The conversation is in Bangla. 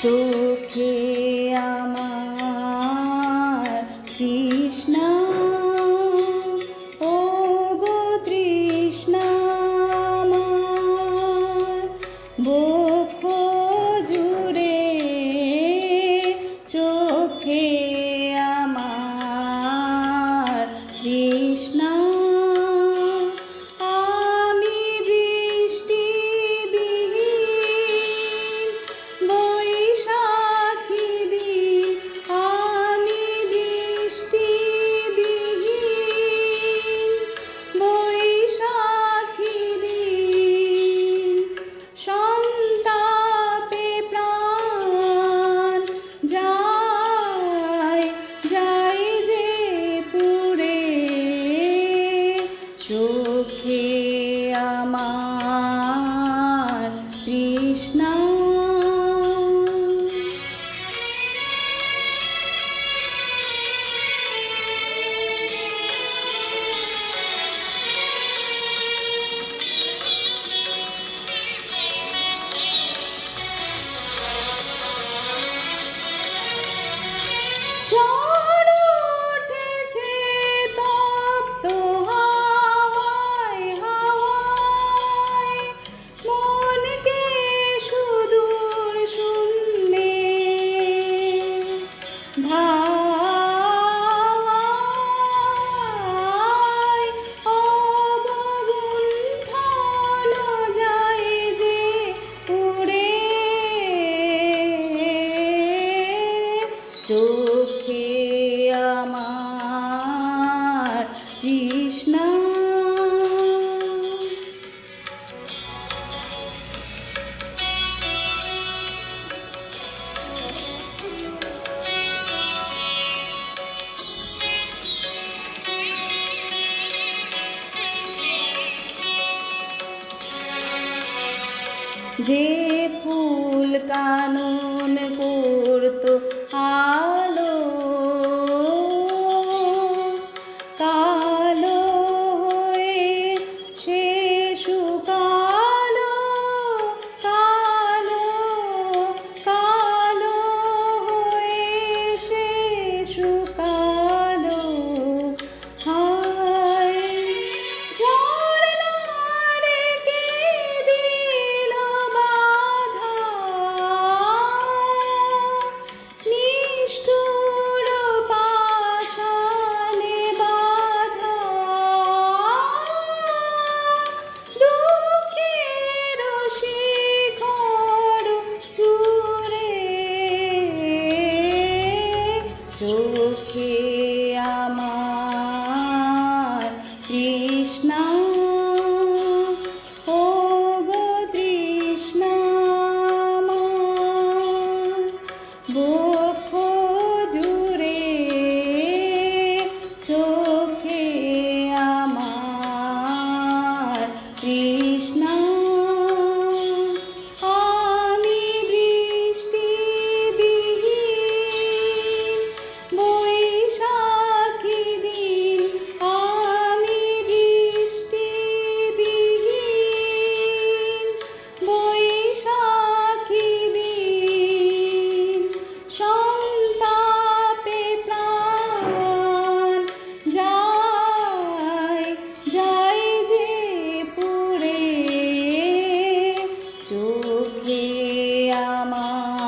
চোখে আমার কি চোখে আমার কৃষ্ণা। যে ফুল কানন করতো 好。see. রে আমার